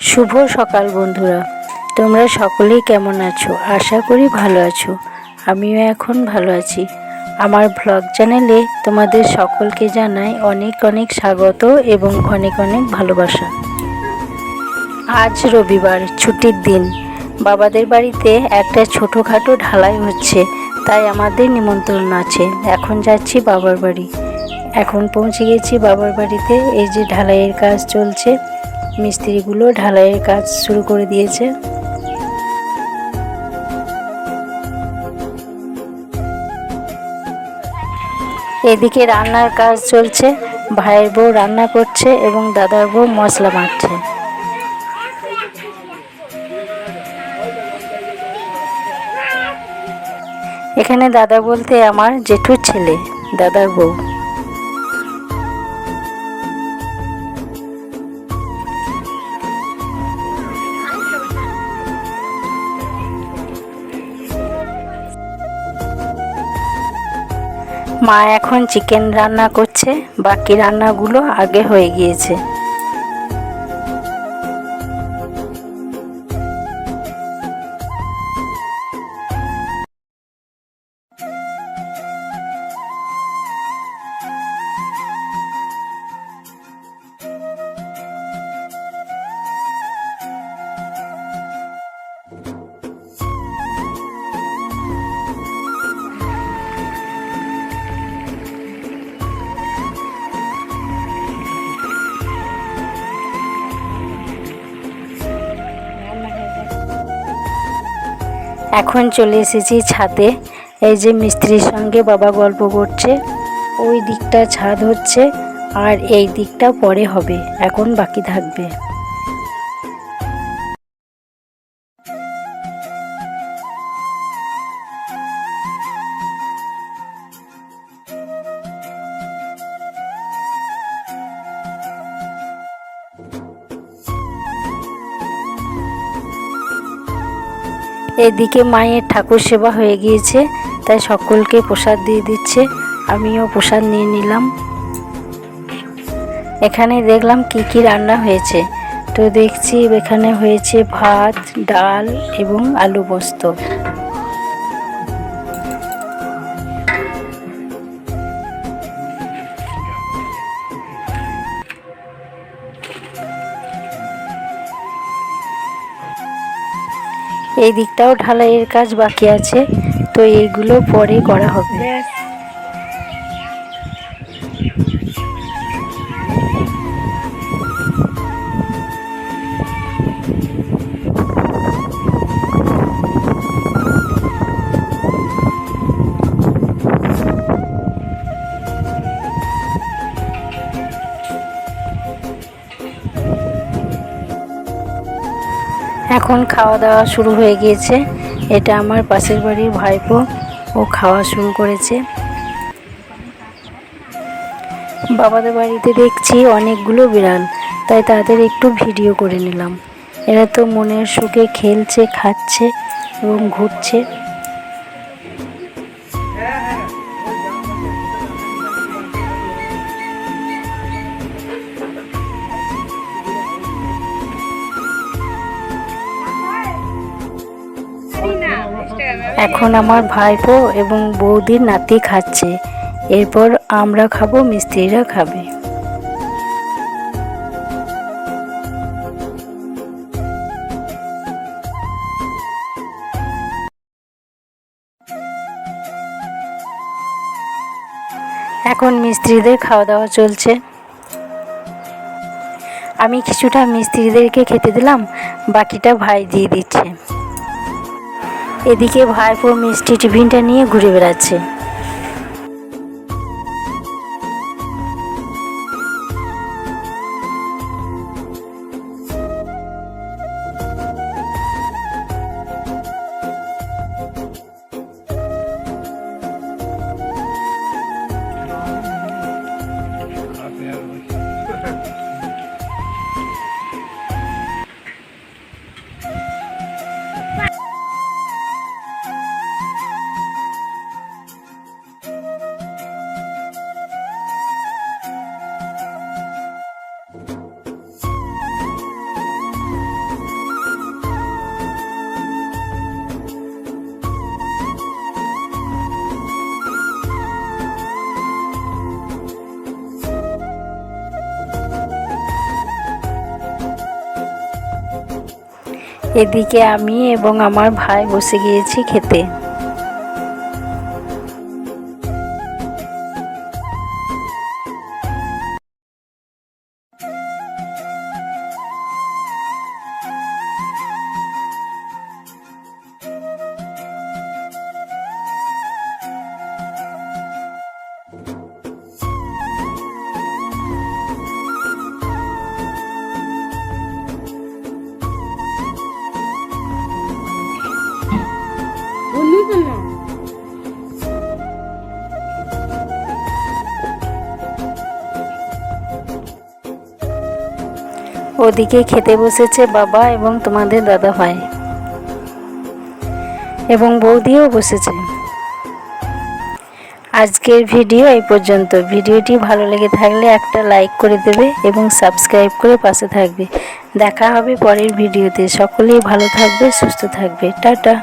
শুভ সকাল বন্ধুরা। তোমরা সকলেই কেমন আছো? আশা করি ভালো আছো। আমিও এখন ভালো আছি। আমার ব্লগ চ্যানেলে তোমাদের সকলকে জানাই অনেক অনেক স্বাগত এবং অনেক অনেক ভালোবাসা। আজ রবিবার, ছুটির দিন। বাবাদের বাড়িতে একটা ছোটোখাটো ঢালাই হচ্ছে, তাই আমাদের নিমন্ত্রণ আছে। এখন যাচ্ছি বাবার বাড়ি। এখন পৌঁছে গেছি বাবার বাড়িতে। এই যে ঢালাইয়ের কাজ চলছে মিস্ত্রিগুলো ঢালাইয়ের কাজ শুরু করে দিয়েছে। এদিকে রান্নার কাজ চলছে, ভাইয়ের বউ রান্না করছে এবং দাদার বউ মশলা মারছে এখানে দাদা বলতে আমার জেঠুর ছেলে, দাদার বউ। মা এখন চিকেন রান্না করছে বাকি রান্নাগুলো আগে হয়ে গিয়েছে। এখন চলে এসেছি ছাদে। এই যে মিস্ত্রির সঙ্গে বাবা গল্প করছে। ওই দিকটা ছাদ হচ্ছে আর এই দিকটা পরে হবে। এখন বাকি থাকবে। এদিকে মায়ের ঠাকুর সেবা হয়ে গিয়েছে, তাই সকলকে প্রসাদ দিয়ে দিচ্ছে। আমিও প্রসাদ নিয়ে নিলাম। এখানে দেখলাম কি কি রান্না হয়েছে। তো দেখছি এখানে হয়েছে ভাত, ডাল এবং আলু পোস্ত। এই দিকটাও ঢালাইয়ের কাজ বাকি আছে তো এইগুলো পরে করা হবে। এখন খাওয়া দাওয়া শুরু হয়ে গিয়েছে। এটা আমার পাশের বাড়ির ভাইপো। ও খাওয়া শুরু করেছে। বাবাদের বাড়িতে দেখছি অনেকগুলো বিড়াল। তাই তাদের একটু ভিডিও করে নিলাম। এরা তো মনের সুখে খেলছে, খাচ্ছে এবং ঘুরছে। এখন আমার ভাইপো এবং বৌদির নাতি খাচ্ছে। এরপর আমরা খাব, মিস্ত্রিরা খাবে। এখন মিস্ত্রিদের খাওয়া দাওয়া চলছে। আমি কিছুটা মিস্ত্রিদেরকে খেতে দিলাম, বাকিটা ভাই দিয়ে দিচ্ছে। এদিকে ভাইপো মিষ্টি টিফিনটা নিয়ে ঘুরে বেড়াচ্ছে। এদিকে আমি এবং আমার ভাই বসে গিয়েছি খেতে। ওদিকে খেতে বসেছে বাবা এবং তোমাদের দাদা ভাই। এবং বৌদিও বসেছে। আজকের ভিডিও এই পর্যন্ত। ভিডিওটি ভালো লেগে থাকলে একটা লাইক করে দেবে এবং সাবস্ক্রাইব করে পাশে থাকবে। দেখা হবে পরের ভিডিওতে। সকলেই ভালো থাকবে, সুস্থ থাকবে। টাটা।